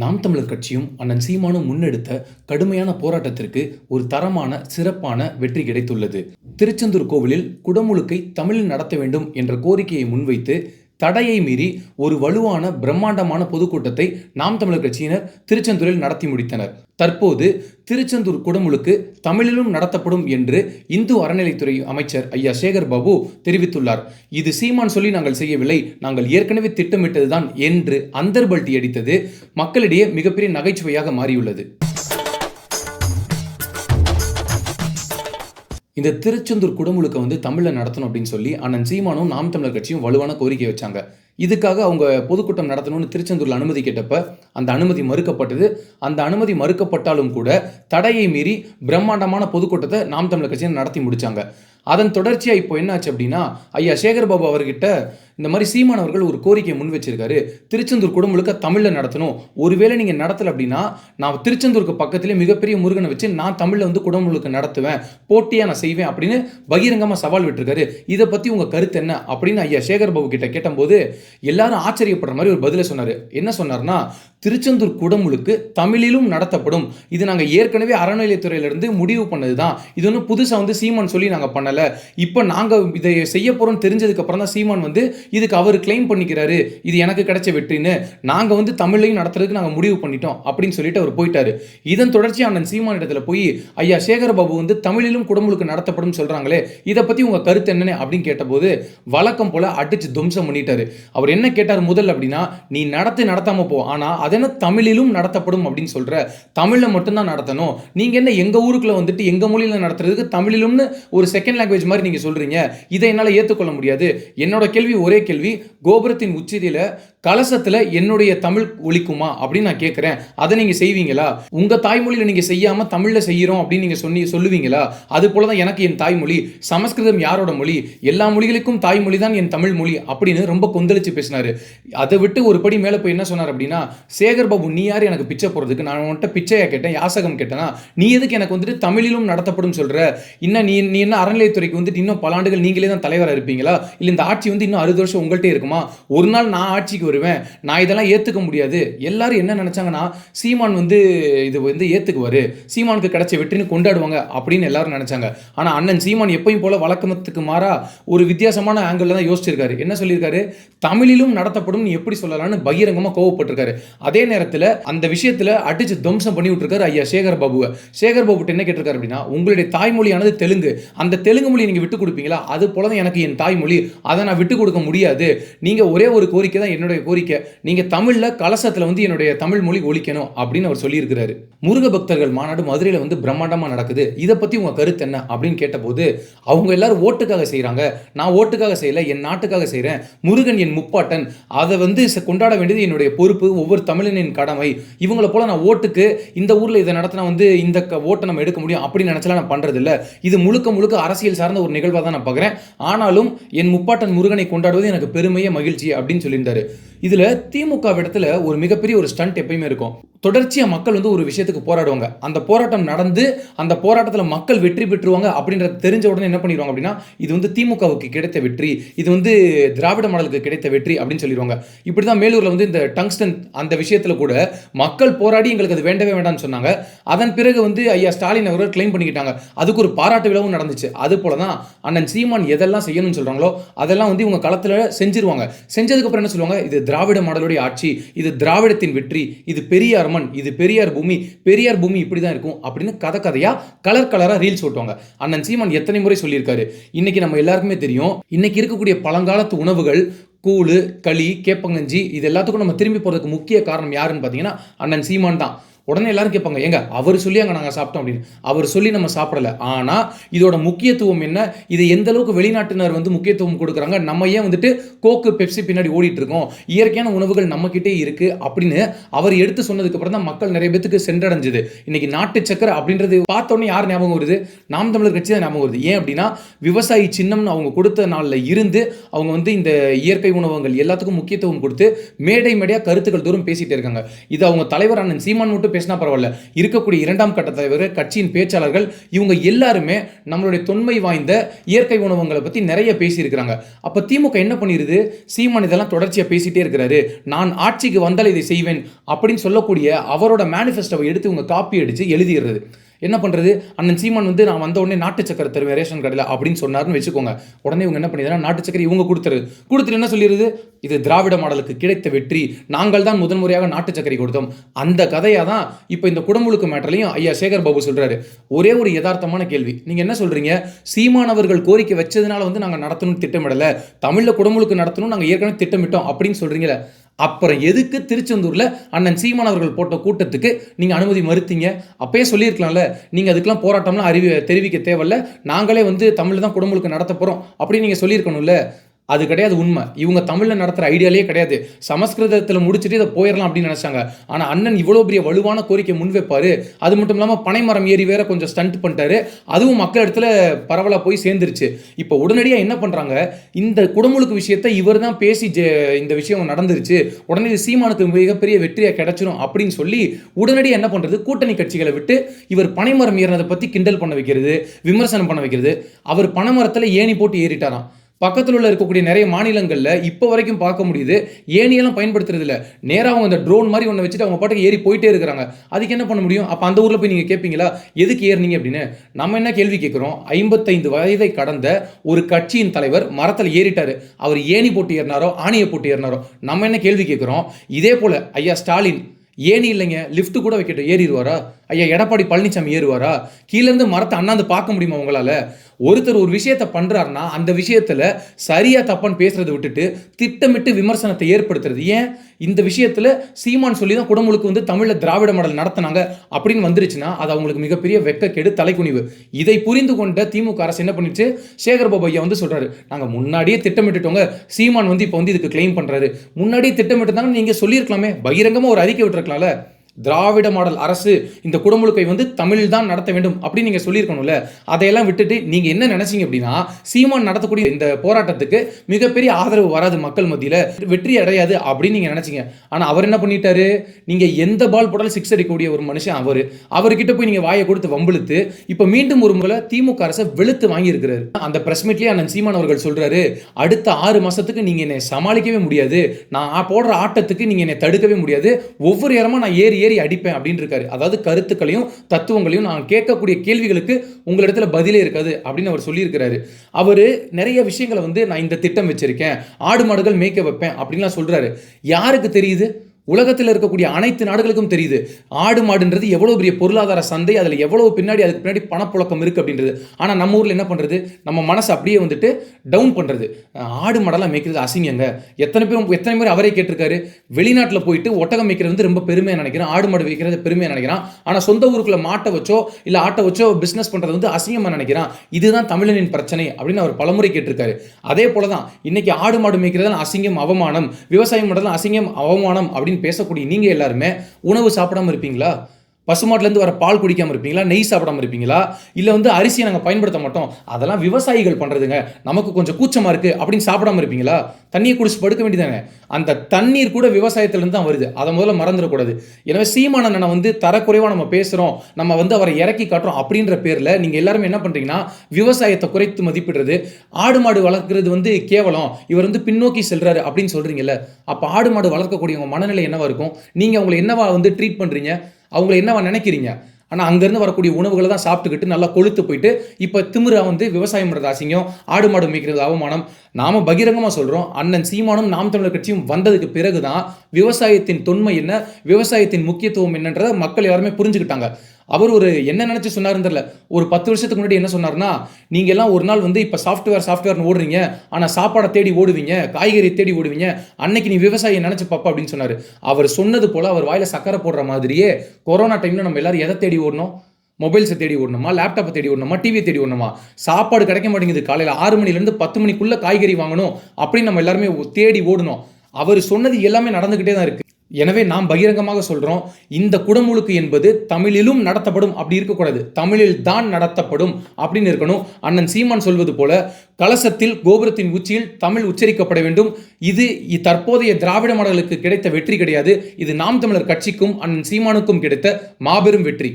நாம் தமிழர் கட்சியும் அண்ணன் சீமானும் முன்னெடுத்த கடுமையான போராட்டத்திற்கு ஒரு தரமான சிறப்பான வெற்றி கிடைத்துள்ளது. திருச்செந்தூர் கோவிலில் குடமுழுக்கை தமிழில் நடத்த வேண்டும் என்ற கோரிக்கையை முன்வைத்து தடையை மீறி ஒரு வலுவான பிரம்மாண்டமான பொதுக்கூட்டத்தை நாம் தமிழர் கட்சியினர் திருச்செந்தூரில் நடத்தி முடித்தனர். தற்போது திருச்செந்தூர் குடமுழுக்கு தமிழிலும் நடத்தப்படும் என்று இந்து அறநிலைத்துறை அமைச்சர் ஐயா சேகர் பாபு தெரிவித்துள்ளார். இது சீமான் சொல்லி நாங்கள் செய்யவில்லை. நாங்கள் ஏற்கனவே திட்டமிட்டதுதான் என்று அந்தர்பல்டி அடித்தது. மக்களிடையே மிகப்பெரிய நகைச்சுவையாக மாறியுள்ளது. இந்த திருச்செந்தூர் குடமுழுக்க வந்து தமிழில் நடத்தணும் அப்படின்னு சொல்லி அண்ணன் சீமானும் நாம் தமிழர் கட்சியும் வலுவான கோரிக்கை வச்சாங்க. இதுக்காக அவங்க பொதுக்கூட்டம் நடத்தணும்னு திருச்செந்தூரில் அனுமதி கேட்டப்ப அந்த அனுமதி மறுக்கப்பட்டது. அந்த அனுமதி மறுக்கப்பட்டாலும் கூட தடையை மீறி பிரம்மாண்டமான பொதுக்கூட்டத்தை நாம் தமிழர் கட்சியை நடத்தி முடிச்சாங்க. அதன் தொடர்ச்சியாக இப்போ என்னாச்சு அப்படின்னா ஐயா சேகர் பாபு அவர்கிட்ட இந்த மாதிரி சீமான் அவர்கள் ஒரு கோரிக்கையை முன் வச்சிருக்காரு. திருச்செந்தூர் குடமுழுக்க தமிழில் நடத்தணும். ஒருவேளை நீங்கள் நடத்தலை அப்படின்னா நான் திருச்செந்தூருக்கு பக்கத்திலே மிகப்பெரிய முருகனை வச்சு நான் தமிழில் வந்து குடமுழுக்க நடத்துவேன். போட்டியாக நான் செய்வேன் அப்படின்னு பகிரங்கமாக சவால் விட்டுருக்காரு. இதை பற்றி உங்கள் கருத்து என்ன? அப்படின்னு ஐயா சேகர் பாபு கிட்ட கேட்டபோது எல்லாரும் ஆச்சரியப்படுற மாதிரி ஒரு பதிலை சொன்னார். என்ன சொன்னார்னா திருச்செந்தூர் குடமுழுக்கு தமிழிலும் நடத்தப்படும். இது நாங்கள் ஏற்கனவே அறநிலையத்துறையிலிருந்து முடிவு பண்ணது தான் இது ஒன்றும் புதுசாக வந்து சீமான் சொல்லி நாங்கள் பண்ணலை. இப்போ நாங்கள் இதை செய்ய போகிறோம் தெரிஞ்சதுக்கு அப்புறம் தான் சீமான் வந்து இதுக்கு அவர் கிளைம் பண்ணிக்கிறாரு இது எனக்கு கிடைச்ச வெற்றின்னு நாங்கள் வந்து தமிழையும் நடத்துறதுக்கு நாங்கள் முடிவு பண்ணிட்டோம் அப்படின்னு சொல்லிட்டு அவர் போயிட்டாரு. இதன் தொடர்ச்சி அண்ணன் சீமான் இடத்துல போய் ஐயா சேகரபாபு வந்து தமிழிலும் குடமுழுக்கு நடத்தப்படும் சொல்கிறாங்களே இதை பற்றி உங்கள் கருத்து என்னன்னு? அப்படின்னு கேட்டபோது வழக்கம் போல் அடிச்சு துவம்சம் பண்ணிட்டாரு. அவர் என்ன கேட்டார் முதல் அப்படின்னா நீ நடத்து நடத்தாமல் போ ஆனால் அதென்ன தமிழிலும் நடத்தப்படும்? அப்படின்னு சொல்கிற தமிழில் மட்டும்தான் நடத்தணும். நீங்கள் என்ன எங்கள் ஊருக்குள்ள வந்துட்டு எங்கள் மொழியில் நடத்துறதுக்கு தமிழிலும்னு ஒரு செகண்ட் லாங்குவேஜ் மாதிரி நீங்கள் சொல்கிறீங்க இதை என்னால் ஏற்றுக்கொள்ள முடியாது. என்னோட கேள்வி ஒரே கேள்வி கோபுரத்தின் உச்சிதியில் கலசத்தில் என்னுடைய தமிழ் ஒழிக்குமா அப்படின்னு நான் கேட்குறேன் அதை நீங்கள் செய்வீங்களா? உங்கள் தாய்மொழியில் நீங்கள் செய்யாமல் தமிழில் செய்கிறோம் அப்படின்னு நீங்கள் சொன்னி சொல்லுவீங்களா? அது போல தான் எனக்கு என் தாய்மொழி சமஸ்கிருதம் யாரோட மொழி? எல்லா மொழிகளுக்கும் தாய்மொழி தான் என் தமிழ் மொழி அப்படின்னு ரொம்ப கொந்தளிச்சு பேசினார். அதை விட்டு ஒரு படி மேலே போய் என்ன சொன்னார் அப்படின்னா சேகர் பாபு நீ யார் எனக்கு பிச்சை போகிறதுக்கு நான் உன்கிட்ட பிச்சையாக கேட்டேன் யாசகம் கேட்டேனா? நீ எதுக்கு எனக்கு வந்துட்டு தமிழிலும் நடத்தப்படும் சொல்கிற இன்னும் நீ நீ என்ன அறநிலையத்துறைக்கு வந்துட்டு இன்னும் பல ஆண்டுகள் நீங்களே தான் தலைவராக இருப்பீங்களா? இல்லை இந்த ஆட்சி வந்து இன்னும் அறுபது வருஷம் உங்கள்கிட்ட இருக்குமா? ஒரு நாள் நான் ஆட்சிக்கு வருவேன் நான் இதெல்லாம் ஏற்றுக்க முடியாது. எல்லாரும் என்ன நினச்சாங்கன்னா சீமான் வந்து இது வந்து ஏற்றுக்குவார் சீமானுக்கு கிடைச்ச வெற்றின்னு கொண்டாடுவாங்க அப்படின்னு எல்லாரும் நினச்சாங்க. ஆனால் அண்ணன் சீமான் எப்பயும் போல வழக்கமத்துக்கு மாறா ஒரு வித்தியாசமான ஆங்கிளில் தான் யோசிச்சிருக்காரு. என்ன சொல்லியிருக்காரு? தமிழிலும் நடத்தப்படும் எப்படி சொல்லலாம்னு பகிரங்கமாக கோவப்பட்டிருக்காரு. அதே நேரத்தில் அந்த விஷயத்தில் அடிச்சு துவம்சம் பண்ணி விட்டுருக்காரு ஐயா சேகர் பாபுவை. சேகர் பாபுட்ட என்ன கேட்டிருக்காரு அப்படின்னா உங்களுடைய தாய்மொழியானது தெலுங்கு. அந்த தெலுங்கு மொழி நீங்கள் விட்டு கொடுப்பீங்களா? அது போல தான் எனக்கு என் தாய்மொழி. அதை நான் விட்டு கொடுக்க முடியாது. நீங்கள் ஒரே ஒரு கோரிக்கை தான் என்னுடைய கோரிக்கை நீங்கள் தமிழில் கலசத்தில் வந்து என்னுடைய தமிழ் மொழி ஒழிக்கணும் அப்படின்னு அவர் சொல்லியிருக்கிறாரு. முருக பக்தர்கள் மாநாடு மதுரையில் வந்து பிரம்மாண்டமாக நடக்குது. இதை பற்றி உங்கள் கருத்து என்ன அப்படின்னு கேட்டபோது அவங்க எல்லாரும் ஓட்டுக்காக செய்கிறாங்க நான் ஓட்டுக்காக செய்யலை என் நாட்டுக்காக செய்கிறேன் முருகன் என் முப்பாட்டன். அதை வந்து கொண்டாட வேண்டியது என்னுடைய பொறுப்பு ஒவ்வொரு தமிழனின் கடமை. இவங்களை போல நான் ஓட்டுக்கு இந்த ஊரில் இதை நடத்தினா வந்து இந்த க- ஓட்டை நம்ம எடுக்க முடியும் அப்படின்னு நினச்சலாம் நான் பண்ணுறது இது முழுக்க முழுக்க அரசியல் சார்ந்த ஒரு நிகழ்வாக தான் நான் பார்க்குறேன் ஆனாலும் என் முப்பாட்டன் முருகனை கொண்டாடுவது எனக்கு பெருமையே மகிழ்ச்சி அப்படின்னு சொல்லியிருந்தாரு. இதில் திமுக இடத்துல ஒரு மிகப்பெரிய ஒரு ஸ்டண்ட் எப்பயுமே இருக்கும். தொடர்ச்சியாக மக்கள் வந்து ஒரு விஷயத்துக்கு போராடுவாங்க. அந்த போராட்டம் நடந்து அந்த போராட்டத்தில் மக்கள் வெற்றி பெற்றுவாங்க அப்படின்ற தெரிஞ்ச உடனே என்ன பண்ணிடுவாங்க அப்படின்னா இது வந்து திமுகவுக்கு கிடைத்த வெற்றி இது வந்து திராவிட மாடலுக்கு கிடைத்த வெற்றி அப்படின்னு சொல்லிடுவாங்க இப்படி தான் மேலூரில் வந்து இந்த டங்ஸ்டன் அந்த விஷயத்தில் கூட மக்கள் போராடி எங்களுக்கு அது வேண்டவே வேண்டாம்னு சொன்னாங்க. அதன் பிறகு வந்து ஐயா ஸ்டாலின் அவர்கள் கிளைம் பண்ணிக்கிட்டாங்க. அதுக்கு ஒரு பாராட்டு விழாவும் நடந்துச்சு. அது போல தான் அண்ணன் சீமான் எதெல்லாம் செய்யணும்னு சொல்கிறாங்களோ அதெல்லாம் வந்து இவங்க களத்தில் செஞ்சிருவாங்க. செஞ்சதுக்கப்புறம் என்ன சொல்லுவாங்க? இது திராவிட மாடலுடைய ஆட்சி இது திராவிடத்தின் வெற்றி இது பெரியார் மண் இது பெரியார் பூமி பெரியார் பூமி இப்படி தான் இருக்கும் அப்படின்னு கதை கதையாக கலர் கலராக ரீல்ஸ் ஓட்டுவாங்க அண்ணன் சீமான் எத்தனை முறை சொல்லியிருக்காரு. இன்னைக்கு நம்ம எல்லாருக்குமே தெரியும் இன்னைக்கு இருக்கக்கூடிய பழங்காலத்து உணவுகள் கூழு களி கேப்பங்கஞ்சி இது எல்லாத்துக்கும் நம்ம திரும்பி போகிறதுக்கு முக்கிய காரணம் யாருன்னு பார்த்தீங்கன்னா அண்ணன் சீமான் தான். உடனே எல்லாரும் கேட்பாங்க ஏங்க அவர் சொல்லி அங்கே நாங்கள் சாப்பிட்டோம் அப்படின்னு. அவர் சொல்லி நம்ம சாப்பிடல. ஆனால் இதோட முக்கியத்துவம் என்ன? இது எந்த அளவுக்கு வெளிநாட்டினர் வந்து முக்கியத்துவம் கொடுக்குறாங்க? நம்ம ஏன் வந்துட்டு கோக்கு பெப்சி பின்னாடி ஓடிட்டு இருக்கோம் இயற்கையான உணவுகள் நம்மக்கிட்டே இருக்கு அப்படின்னு அவர் எடுத்து சொன்னதுக்கு அப்புறம் தான் மக்கள் நிறைய பேத்துக்கு சென்றடைஞ்சது. இன்னைக்கு நாட்டு சக்கரை அப்படின்றது பார்த்தோன்னே யார் ஞாபகம் வருது? நாம் தமிழர் கட்சி தான் ஞாபகம் வருது. ஏன் அப்படின்னா விவசாயி சின்னம்னு அவங்க கொடுத்த நாளில் இருந்து அவங்க வந்து இந்த இயற்கை உணவகங்கள் எல்லாத்துக்கும் முக்கியத்துவம் கொடுத்து மேடை மேடையாக கருத்துக்கள் தோறும் பேசிகிட்டே இருக்காங்க. இது அவங்க தலைவர் அண்ணன் சீமான் மட்டும் பேசினா பரவாயில்ல. இருக்கக்கூடிய இரண்டாம் கட்ட தலைவர் கட்சியின் பேச்சாளர்கள் இவங்க எல்லாருமே நம்மளுடைய தொன்மை வாய்ந்த இயற்கை உணவுங்களை பற்றி நிறைய பேசியிருக்கிறாங்க. அப்போ திமுக என்ன பண்ணிடுது சீமான் இதெல்லாம் தொடர்ச்சியாக பேசிகிட்டே இருக்கிறாரு. நான் ஆட்சிக்கு வந்தால் இதை செய்வேன் அப்படின்னு சொல்லக்கூடிய அவரோட மேனிஃபெஸ்டோவை எடுத்து இவங்க காப்பி அடித்து எழுதிடுறது. என்ன பண்ணுறது அண்ணன் சீமான் வந்து நான் வந்த உடனே நாட்டு சக்கரை தருவேன் ரேஷன் கடையில் அப்படின்னு சொன்னார்னு வச்சுக்கோங்க. உடனே இவங்க என்ன பண்ணிடுறாங்க நாட்டு சக்கரை இவங்க கொடுத்துரு. கொடுத்துட்டு என்ன சொல்லிடுது? இது திராவிட மாடலுக்கு கிடைத்த வெற்றி. நாங்கள் தான் முதன் முறையாக நாட்டு சக்கரை கொடுத்தோம். அந்த கதையாக தான் இப்போ இந்த குடமுழுக்கு மேட்டர்லையும் ஐயா சேகர் பாபு சொல்கிறாரு ஒரே ஒரு யதார்த்தமான கேள்வி. நீங்கள் என்ன சொல்கிறீங்க சீமானவர்கள் கோரிக்கை வச்சதுனால வந்து நாங்கள் நடத்தணும்னு திட்டமிடலை. தமிழில் குடமுழுக்கு நடத்தணும் நாங்கள் ஏற்கனவே திட்டமிட்டோம் அப்படின்னு சொல்கிறீங்களே அப்புறம் எதுக்கு திருச்செந்தூரில் அண்ணன் சீமான் அவர்கள் போட்ட கூட்டத்துக்கு நீங்கள் அனுமதி மறுத்தீங்க? அப்பயே சொல்லியிருக்கலாம்ல. நீங்கள் அதுக்கெல்லாம் போராட்டம்லாம் அறிவி தெரிவிக்க தேவையில்ல. நாங்களே வந்து தமிழ் தான் குடமுழுக்கு நடத்த போகிறோம் அப்படின்னு நீங்கள் சொல்லியிருக்கணும்ல. அது கிடையாது உண்மை. இவங்க தமிழில் நடத்துகிற ஐடியாலே கிடையாது. சமஸ்கிருதத்தில் முடிச்சுட்டு இதை போயிடலாம் அப்படின்னு நினச்சாங்க. ஆனால் அண்ணன் இவ்வளோ பெரிய வலுவான கோரிக்கை முன்வைப்பார். அது மட்டும் இல்லாமல் பனைமரம் ஏறி வேற கொஞ்சம் ஸ்டண்ட் பண்ணிட்டாரு. அதுவும் மக்கள் இடத்துல பரவலாக போய் சேர்ந்துருச்சு. இப்போ உடனடியாக என்ன பண்ணுறாங்க இந்த குடமுழுக்கு விஷயத்தை இவர் தான் பேசி ஜெ- இந்த விஷயம் நடந்துருச்சு. உடனே இது சீமானுக்கு மிகப்பெரிய வெற்றியாக கிடைச்சிரும் அப்படின்னு சொல்லி உடனடியாக என்ன பண்ணுறது கூட்டணி கட்சிகளை விட்டு இவர் பனைமரம் ஏறினதை பற்றி கிண்டல் பண்ண வைக்கிறது விமர்சனம் பண்ண வைக்கிறது. அவர் பனைமரத்தில் ஏணி போட்டு ஏறிட்டாராம். பக்கத்தில் உள்ள இருக்கக்கூடிய நிறைய மாநிலங்களில் இப்போ வரைக்கும் பார்க்க முடியுது. ஏணியெல்லாம் பயன்படுத்துறதில்ல. நேராக அவங்க அந்த ட்ரோன் மாதிரி ஒன்று வச்சுட்டு அவங்க பாட்டுக்கு ஏறி போயிட்டே இருக்கிறாங்க. அதுக்கு என்ன பண்ண முடியும்? அப்போ அந்த ஊரில் போய் நீங்கள் கேட்பீங்களா எதுக்கு ஏறினீங்க அப்படின்னு நம்ம என்ன கேள்வி கேட்குறோம் ஐம்பத்தைந்து வயதை கடந்த ஒரு கட்சியின் தலைவர் மரத்தில் ஏறிட்டார். அவர் ஏணி போட்டு ஏறினாரோ ஆணியை போட்டு ஏறினாரோ நம்ம என்ன கேள்வி கேட்குறோம் இதே போல் ஐயா ஸ்டாலின் ஏணி இல்லைங்க லிஃப்ட் கூட வைக்கட்டும் ஏறிடுவாரா? ஐயா எடப்பாடி பழனிசாமி ஏறுவாரா? கீழேருந்து மரத்தை அண்ணாந்து பார்க்க முடியுமா உங்களால்? ஒருத்தர் ஒரு விஷயத்தை பண்ணுறாருன்னா அந்த விஷயத்தில் சரியாக தப்பான்னு பேசுகிறத விட்டுட்டு திட்டமிட்டு விமர்சனத்தை ஏற்படுத்துறது. ஏன்? இந்த விஷயத்தில் சீமான் சொல்லி தான் குடமுழுக்கு வந்து தமிழில் திராவிட மாடல் நடத்தினாங்க அப்படின்னு வந்துருச்சுன்னா அது அவங்களுக்கு மிகப்பெரிய வெக்கக்கேடு தலைக்குனிவு. இதை புரிந்து கொண்ட திமுக அரசு என்ன பண்ணிச்சு சேகர் பாபு ஐயா வந்து சொல்கிறாரு நாங்கள் முன்னாடியே திட்டமிட்டுட்டோங்க. சீமான் வந்து இப்போ வந்து இதுக்கு கிளைம் பண்ணுறாரு முன்னாடியே திட்டமிட்டு தாங்க நீங்கள் சொல்லியிருக்கலாமே. பகிரங்கமாக ஒரு அறிக்கை விட்டுருக்கலாம்ல. திராவிட மாடல் அரசு இந்த குடமுழுக்கை வந்து தமிழில் தான் நடத்த வேண்டும் அப்படின்னு நீங்கள் சொல்லியிருக்கணும்ல. அதையெல்லாம் விட்டுட்டு நீங்கள் என்ன நினைச்சீங்க அப்படின்னா சீமான் நடத்தக்கூடிய இந்த போராட்டத்துக்கு மிகப்பெரிய ஆதரவு வராது மக்கள் மத்தியில். வெற்றி அடையாது அப்படின்னு நீங்கள் நினச்சிங்க. ஆனால் அவர் என்ன பண்ணிட்டாரு? நீங்கள் எந்த பால் போட்டாலும் சிக்ஸ் அடிக்கக்கூடிய ஒரு மனுஷன் அவர். அவர்கிட்ட போய் நீங்கள் வாயை கொடுத்து வம்பிழுத்து இப்போ மீண்டும் ஒரு முறை திமுக அரசை வெளுத்து வாங்கியிருக்கிறாரு. அந்த பிரஸ் மீட்லேயே அண்ணன் சீமான் அவர்கள் சொல்கிறாரு அடுத்த ஆறு மாதத்துக்கு நீங்கள் என்னை சமாளிக்கவே முடியாது. நான் போடுற ஆட்டத்துக்கு நீங்கள் என்னை தடுக்கவே முடியாது. ஒவ்வொரு இடமா நான் ஏறி ஏறி அடிப்பேன் அப்படின்னு இருக்காரு அதாவது கருத்துக்களையும் தத்துவங்களையும் நான் கேட்கக்கூடிய கேள்விகளுக்கு உங்களிடத்துல பதிலே இருக்காது அப்படின்னு அவர் சொல்லியிருக்கிறாரு. அவர் நிறைய விஷயங்களை வந்து நான் இந்த திட்டம் வச்சிருக்கேன். ஆடு மாடுகள் மேய்க்க வைப்பேன் அப்படின்லாம் சொல்றாரு. யாருக்கு தெரியுது? உலகத்தில் இருக்கக்கூடிய அனைத்து நாடுகளுக்கும் தெரியுது. ஆடு மாடுன்றது எவ்வளோ பெரிய பொருளாதார சந்தை அதில் எவ்வளோ பின்னாடி அதுக்கு பின்னாடி பணப்புழக்கம் இருக்குது அப்படின்றது. ஆனால் நம்ம ஊரில் என்ன பண்ணுறது நம்ம மனசு அப்படியே வந்துட்டு டவுன் பண்ணுறது ஆடு மாடெல்லாம் மேய்க்கிறது அசிங்கங்க. எத்தனை பேரும் எத்தனை பேர் அவரே கேட்டிருக்காரு? வெளிநாட்டில் போயிட்டு ஒட்டகம் மேய்க்கிறது வந்து ரொம்ப பெருமையாக நினைக்கிறேன். ஆடு மாடு வைக்கிறது பெருமையாக நினைக்கிறான். ஆனால் சொந்த ஊருக்குள்ள மாட்டை வச்சோ இல்லை ஆட்டை வச்சோ பிஸ்னஸ் பண்ணுறது வந்து அசிங்கமாக நினைக்கிறான். இதுதான் தமிழனின் பிரச்சனை அப்படின்னு அவர் பலமுறை கேட்டிருக்காரு. அதே போல தான் இன்னைக்கு ஆடு மாடு மேய்க்கிறதெல்லாம் அசிங்கம் அவமானம். விவசாயம் பண்ணுறதுலாம் அசிங்கம் அவமானம் அப்படின்னு பேசக்கூடிய நீங்கள் எல்லாருமே உணவு சாப்பிடாம இருப்பீங்களா? பசுமாட்டிலேருந்து வர பால் குடிக்காமல் இருப்பீங்களா? நெய் சாப்பிடாமல் இருப்பீங்களா? இல்லை வந்து அரிசியை நாங்கள் பயன்படுத்த மாட்டோம். அதெல்லாம் விவசாயிகள் பண்ணுறதுங்க நமக்கு கொஞ்சம் கூச்சமாக இருக்குது அப்படின்னு சாப்பிடாமல் இருப்பீங்களா? தண்ணியை குடிச்சு படுக்க வேண்டியதானே அந்த தண்ணீர் கூட விவசாயத்திலேருந்து தான் வருது. அதை முதல்ல மறந்துடக்கூடாது. எனவே சீமானண்ணனை வந்து தரக்குறைவாக நம்ம பேசுகிறோம் நம்ம வந்து அவரை இறக்கி காட்டுறோம் அப்படின்ற பேரில் நீங்கள் எல்லாருமே என்ன பண்ணுறீங்கன்னா விவசாயத்தை குறைத்து மதிப்பிடுறது. ஆடு மாடு வளர்க்குறது வந்து கேவலம். இவர் வந்து பின்னோக்கி செல்கிறாரு அப்படின்னு சொல்கிறீங்கல்ல அப்போ ஆடு மாடு வளர்க்கக்கூடியவங்க மனநிலை என்னவாக இருக்கும்? நீங்கள் அவங்களை என்னவா வந்து ட்ரீட் பண்ணுறீங்க அவங்கள என்னவா நினைக்கிறீங்க? ஆனால் அங்கேருந்து வரக்கூடிய உணவுகளை தான் சாப்பிட்டுக்கிட்டு நல்லா கொழுத்து போயிட்டு இப்போ திமிரா வந்து விவசாயம் பண்ணுறது அசிங்கம் ஆடு மாடு மேய்க்கிறது அவமானம். நாம் பகிரங்கமாக சொல்கிறோம் அண்ணன் சீமானும் நாம் தமிழர் கட்சியும் வந்ததுக்கு பிறகு தான் விவசாயத்தின் தொன்மை என்ன விவசாயத்தின் முக்கியத்துவம் என்னன்றதை மக்கள் எல்லாருமே புரிஞ்சுக்கிட்டாங்க. அவர் ஒரு என்ன நினச்சி சொன்னாருன்னு தெரியல. ஒரு பத்து வருஷத்துக்கு முன்னாடி என்ன சொன்னார்னா நீங்கள் எல்லாம் ஒரு நாள் வந்து இப்போ சாஃப்ட்வேர் சாஃப்ட்வேர்னு ஓடுறீங்க. ஆனால் சாப்பாடை தேடி ஓடுவீங்க. காய்கறி தேடி ஓடுவீங்க. அன்னைக்கு நீ விவசாயி நினச்சி பாப்பா அப்படின்னு சொன்னார். அவர் சொன்னது போல் அவர் வாயில் சக்கரை போடுற மாதிரியே கொரோனா டைம்ல நம்ம எல்லாரும் எதை தேடி ஓடணும்? மொபைல்ஸை தேடி ஓடணுமா? லேப்டாப்பை தேடி ஓடணுமா? டிவியை தேடி ஓடணுமா? சாப்பாடு கிடைக்க மாட்டேங்குது. காலையில் ஆறு மணிலேருந்து பத்து மணிக்குள்ளே காய்கறி வாங்கணும் அப்படின்னு நம்ம எல்லாருமே தேடி ஓடணும். அவர் சொன்னது எல்லாமே நடந்துக்கிட்டே தான் இருக்குது எனவே நாம் பகிரங்கமாக சொல்கிறோம் இந்த குடமுழுக்கு என்பது தமிழிலும் நடத்தப்படும் அப்படி இருக்கக்கூடாது. தமிழில் தான் நடத்தப்படும் அப்படின்னு இருக்கணும். அண்ணன் சீமான் சொல்வது போல கலசத்தில் கோபுரத்தின் உச்சியில் தமிழ் உச்சரிக்கப்பட வேண்டும். இது தற்போதைய திராவிட மாடலுக்கு கிடைத்த வெற்றி கிடையாது. இது நாம் தமிழர் கட்சிக்கும் அண்ணன் சீமானுக்கும் கிடைத்த மாபெரும் வெற்றி.